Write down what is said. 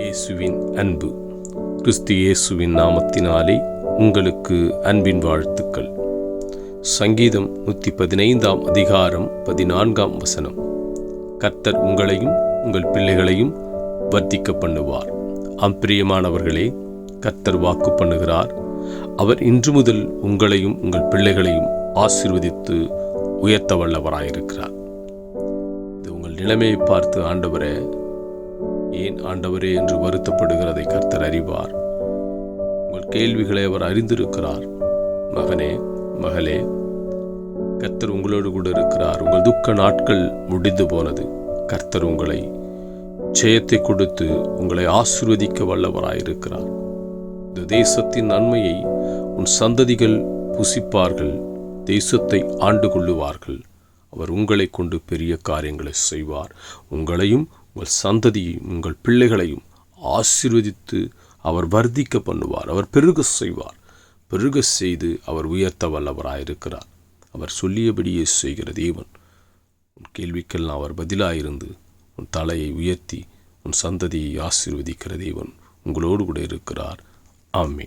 இயேசுவின் அன்பு. கிறிஸ்து இயேசுவின் நாமத்தினாலே உங்களுக்கு அன்பின் வாழ்த்துக்கள். சங்கீதம் நூற்றி பதினைந்தாம் அதிகாரம் பதினான்காம் வசனம். கர்த்தர் உங்களையும் உங்கள் பிள்ளைகளையும் வர்த்திக்க பண்ணுவார். அம்பிரியமானவர்களே கர்த்தர் வாக்கு பண்ணுகிறார். அவர் இன்று முதல் உங்களையும் உங்கள் பிள்ளைகளையும் ஆசீர்வதித்து உயர்த்த வல்லவராயிருக்கிறார் இது உங்கள் நிலைமையை பார்த்து ஆண்டவரை ஏன் ஆண்டவரே என்று வருத்தப்படுகிறதை கர்த்தர் அறிவார். உங்கள் கேள்விகளை அவர் அறிந்திருக்கிறார். மகனே மகளே கர்த்தர் உங்களோடு கூட இருக்கிறார். உங்கள் துக்க நாட்கள் முடிந்து போனது. கர்த்தர் உங்களை ஜெயத்தை கொடுத்து உங்களை ஆசிர்வதிக்க வல்லவராயிருக்கிறார் இந்த தேசத்தின் நன்மையை உன் சந்ததிகள் புசிப்பார்கள். தேசத்தை ஆண்டு கொள்ளுவார்கள். அவர் உங்களை கொண்டு பெரிய காரியங்களை செய்வார். உங்களையும் உங்கள் சந்ததியையும் உங்கள் பிள்ளைகளையும் ஆசீர்வதித்து அவர் வர்த்திக்க பண்ணுவார் அவர் பெருக செய்வார். பெருக செய்து அவர் உயர்த்த வல்லவராயிருக்கிறார் அவர் சொல்லியபடியே செய்கிற தேவன். உன் கேள்விக்கெல்லாம் அவர் பதிலாயிருந்து உன் தலையை உயர்த்தி உன் சந்ததியை ஆசீர்வதிக்கிற தேவன் உங்களோடு கூட இருக்கிறார். ஆமீன்.